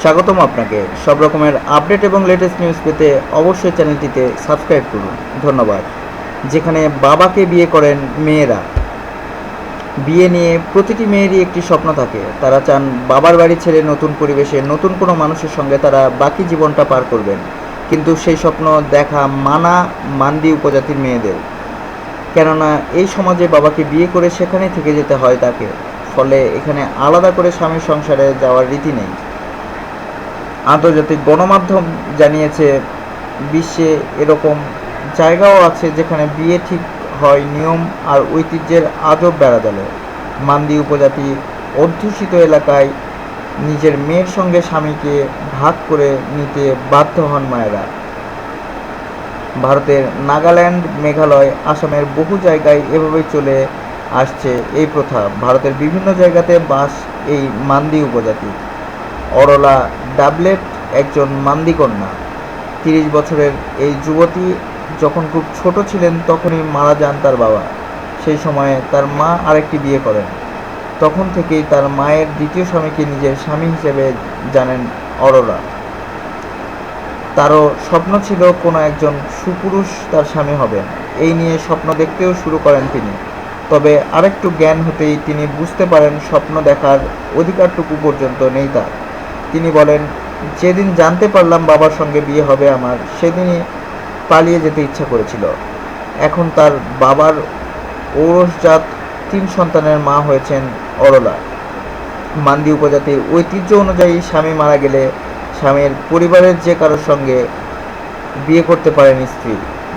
স্বাগতম আপনাকে। সব রকমের আপডেট এবং লেটেস্ট নিউজ পেতে অবশ্যই চ্যানেলটিতে সাবস্ক্রাইব করুন। ধন্যবাদ। যেখানে বাবাকে বিয়ে করেন মেয়েরা। বিয়ে নিয়ে প্রতিটি মেয়েরই একটি স্বপ্ন থাকে। তারা চান বাবার বাড়ি ছেড়ে নতুন পরিবেশে নতুন কোনো মানুষের সঙ্গে তারা বাকি জীবনটা পার করবেন। কিন্তু সেই স্বপ্ন দেখা মানা মান্দি উপজাতির মেয়েদের। কেননা এই সমাজে বাবাকে বিয়ে করে সেখানেই থেকে যেতে হয় তাকে। ফলে এখানে আলাদা করে স্বামীর সংসারে যাওয়ার রীতি নেই। আন্তর্জাতিক গণমাধ্যম জানিয়েছে, বিশ্বে এরকম জায়গাও আছে যেখানে বিয়ে ঠিক হয় নিয়ম আর ঐতিহ্যের আজব বেড়াজালে মান্দি উপজাতি অধ্যুষিত এলাকায় নিজের মেয়ের সঙ্গে স্বামীকে ভাগ করে নিতে বাধ্য হন মায়েরা। ভারতের নাগাল্যান্ড, মেঘালয়, আসামের বহু জায়গায় এভাবেই চলে আসছে এই প্রথা। ভারতের বিভিন্ন জায়গাতে বাস এই মান্দি উপজাতি। অরলা ডাবলেট একজন মান্দিকন্যা। তিরিশ বছরের এই যুবতী যখন খুব ছোট ছিলেন, তখনই মারা যান তার বাবা। সেই সময়ে তার মা আরেকটি বিয়ে করেন। তখন থেকেই তার মায়ের দ্বিতীয় স্বামীকে নিজের স্বামী হিসেবে জানেন অরোরা তারও স্বপ্ন ছিল কোনো একজন সুপুরুষ তার স্বামী হবেন। এই নিয়ে স্বপ্ন দেখতেও শুরু করেন তিনি। তবে আরেকটু জ্ঞান হতেই তিনি বুঝতে পারেন স্বপ্ন দেখার অধিকারটুকু পর্যন্ত নেই তার। তিনি বলেন, যেদিন জানতে পারলাম বাবার সঙ্গে বিয়ে হবে আমার, সেদিনই পালিয়ে যেতে ইচ্ছা করেছিল। এখন তার বাবার ঔরসজাত তিন সন্তানের মা হয়েছেন অরলা। মান্দি উপজাতির ঐতিহ্য অনুযায়ী স্বামী মারা গেলে স্বামীর পরিবারের যে কারোর সঙ্গে বিয়ে করতে পারেন স্ত্রী।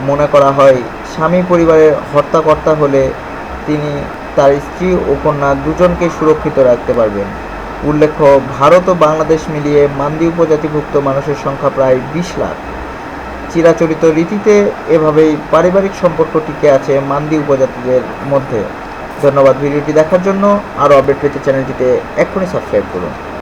মনে করা হয়, স্বামী পরিবারের হত্যাকর্তা হলে তিনি তার স্ত্রী ও কন্যা দুজনকে সুরক্ষিত রাখতে পারবেন। উল্লেখ্য, ভারত ও বাংলাদেশ মিলিয়ে মান্দি উপজাতিভুক্ত মানুষের সংখ্যা প্রায় বিশ লাখ। চিরাচরিত রীতিতে এভাবেই পারিবারিক সম্পর্ক টিকে আছে মান্দি উপজাতিদের মধ্যে। ধন্যবাদ ভিডিওটি দেখার জন্য। আরও আপডেট পেতে চ্যানেলটিতে এক্ষুনি সাবস্ক্রাইব করুন।